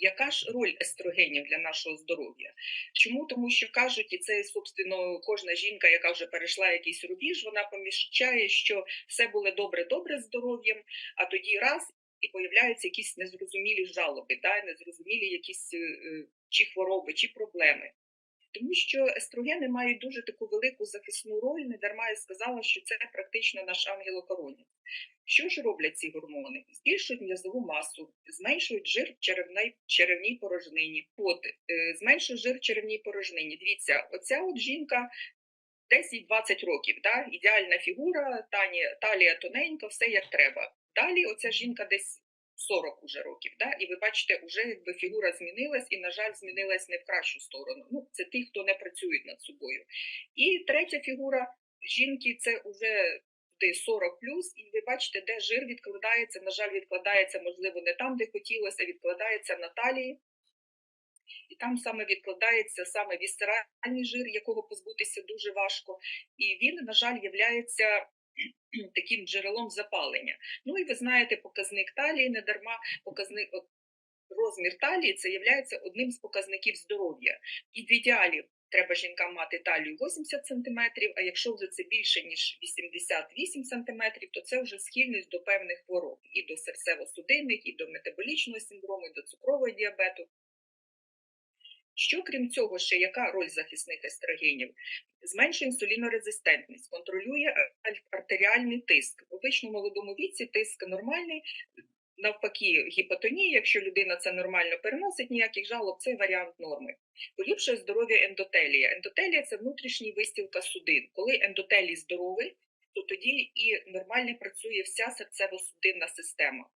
Яка ж роль естрогенів для нашого здоров'я? Чому? Тому що кажуть, і це, собственно, кожна жінка, яка вже перейшла якийсь рубіж, вона поміщає, що все було добре-добре з здоров'ям, а тоді раз і появляються якісь незрозумілі жалоби, да, незрозумілі якісь е, е, чи хвороби, чи проблеми. Тому що естрогени мають дуже таку велику захисну роль, не дарма я сказала, що це практично наш ангелокоронець. Що ж роблять ці гормони? Збільшують м'язову масу, зменшують жир в черевній, черевній порожнині, пот, е, зменшують жир черевній порожнині. Дивіться, оця от жінка 10-20 років, да? ідеальна фігура, тані, талія тоненька, все як треба. Далі оця жінка десь 40 уже років, да? і ви бачите, вже якби фігура змінилась, і, на жаль, змінилась не в кращу сторону. Ну, це ті, хто не працюють над собою. І третя фігура жінки це вже де 40 плюс, і ви бачите, де жир відкладається. На жаль, відкладається, можливо, не там, де хотілося, відкладається на талії. І там саме відкладається саме вісцеральний жир, якого позбутися дуже важко. І він, на жаль, являється таким джерелом запалення. Ну і ви знаєте, показник талії не дарма, показник от, розмір талії це є одним з показників здоров'я. І в ідеалі треба жінкам мати талію 80 см, а якщо вже це більше, ніж 88 см, то це вже схильність до певних хвороб, і до серцево-судинних, і до метаболічного синдрому, і до цукрового діабету. Що крім цього, ще яка роль захисних естрогенів? Зменшує інсулінорезистентність, контролює артеріальний тиск. В обичному молодому віці тиск нормальний, навпаки, гіпотонія, якщо людина це нормально переносить, ніяких жалоб, це варіант норми. Поліпшує здоров'я ендотелія. Ендотелія це внутрішній вистілка судин. Коли ендотелій здоровий, то тоді і нормально працює вся серцево-судинна система.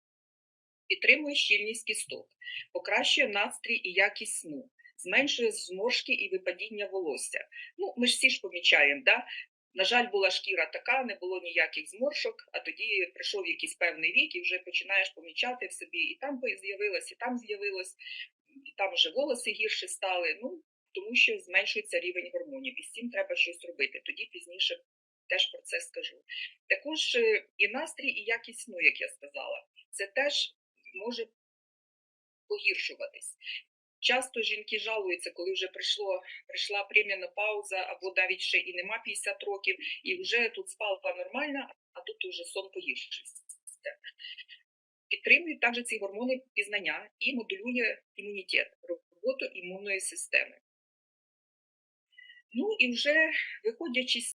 Підтримує щільність кісток, покращує настрій і якість сну зменшує зморшки і випадіння волосся. Ну, ми ж всі ж помічаємо, да? на жаль, була шкіра така, не було ніяких зморшок, а тоді прийшов якийсь певний вік і вже починаєш помічати в собі, і там з'явилось, і там з'явилось, і там вже волоси гірше стали. Ну, тому що зменшується рівень гормонів, і з цим треба щось робити. Тоді пізніше теж про це скажу. Також е, і настрій, і якість сну, як я сказала, це теж може погіршуватись. Часто жінки жалуються, коли вже прийшло, прийшла пауза, або навіть ще і нема 50 років, і вже тут спала нормальна, а тут вже сон погіршився. Підтримують також ці гормони пізнання і модулює імунітет, роботу імунної системи. Ну і вже виходячи з